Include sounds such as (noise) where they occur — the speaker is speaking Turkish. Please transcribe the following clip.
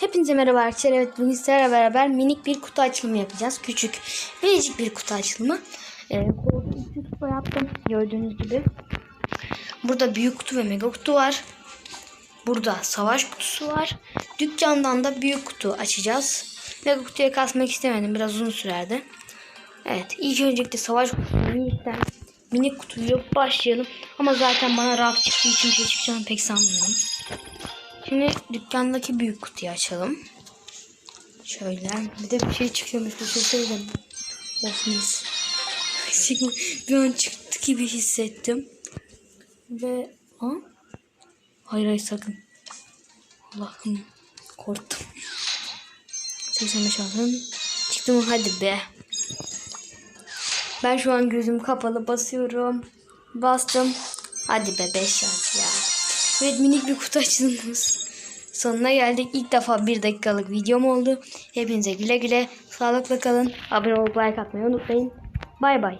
Hepinize merhaba arkadaşlar. Evet bugün sizlerle beraber minik bir kutu açılımı yapacağız. Küçük, minicik bir kutu açılımı. Ee, korkunç yaptım. Gördüğünüz gibi. Burada büyük kutu ve mega kutu var. Burada savaş kutusu var. Dükkandan da büyük kutu açacağız. Mega kutuya kasmak istemedim. Biraz uzun sürerdi. Evet ilk öncelikle savaş kutusu minikten minik kutuyla başlayalım. Ama zaten bana raf çıktığı için şey çıkacağını pek sanmıyorum. Şimdi dükkandaki büyük kutuyu açalım. Şöyle. Bir de bir şey çıkıyormuş. Söyleyeyim. Of mis. (laughs) bir an çıktı gibi hissettim. Ve... Ha? Hayır hayır sakın. Allah'ım. Korktum. 85 aldım. Çıktı mı? Hadi be. Ben şu an gözüm kapalı basıyorum. Bastım. Hadi be 5 ya. Evet minik bir kutu açılımımız. Sonuna geldik. İlk defa bir dakikalık videom oldu. Hepinize güle güle. Sağlıkla kalın. Abone olup like atmayı unutmayın. Bay bay.